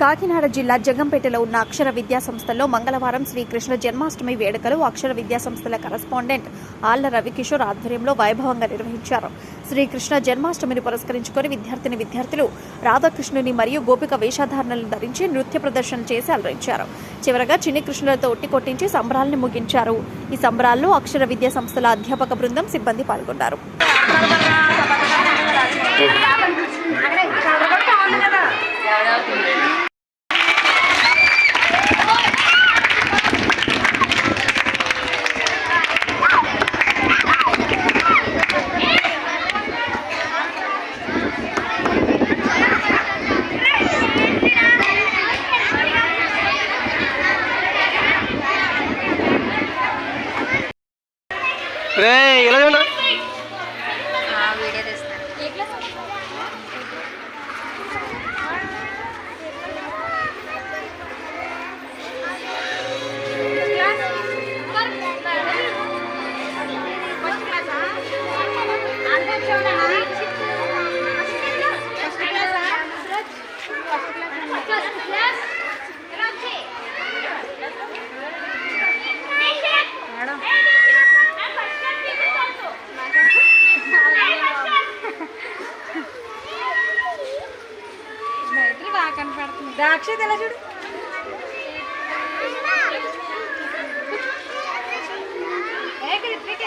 కాకినాడ జిల్లా జగంపేటలో ఉన్న అక్షర విద్యా సంస్థలో మంగళవారం శ్రీకృష్ణ జన్మాష్టమి వేడుకలు అక్షర విద్యా సంస్థల కరస్పాండెంట్ ఆళ్ళ రవికిషోర్ ఆధ్వర్యంలో వైభవంగా నిర్వహించారు. శ్రీకృష్ణ జన్మాష్టమిని పురస్కరించుకొని విద్యార్థిని విద్యార్థులు రాధాకృష్ణుని మరియు గోపిక వేషధారణలను ధరించి నృత్య ప్రదర్శన చేసి అలరించారు. చివరగా చిన్ని కృష్ణులతో ఒట్టి కొట్టించి సంబరాలను ముగించారు. ఈ సంబరాల్లో అక్షర విద్యా సంస్థల అధ్యాపక బృందం సిబ్బంది పాల్గొన్నారు. రే ఇలా కనపడుతుంది. దాక్ష ఎలా చూడు? ఏ కృత్రిక్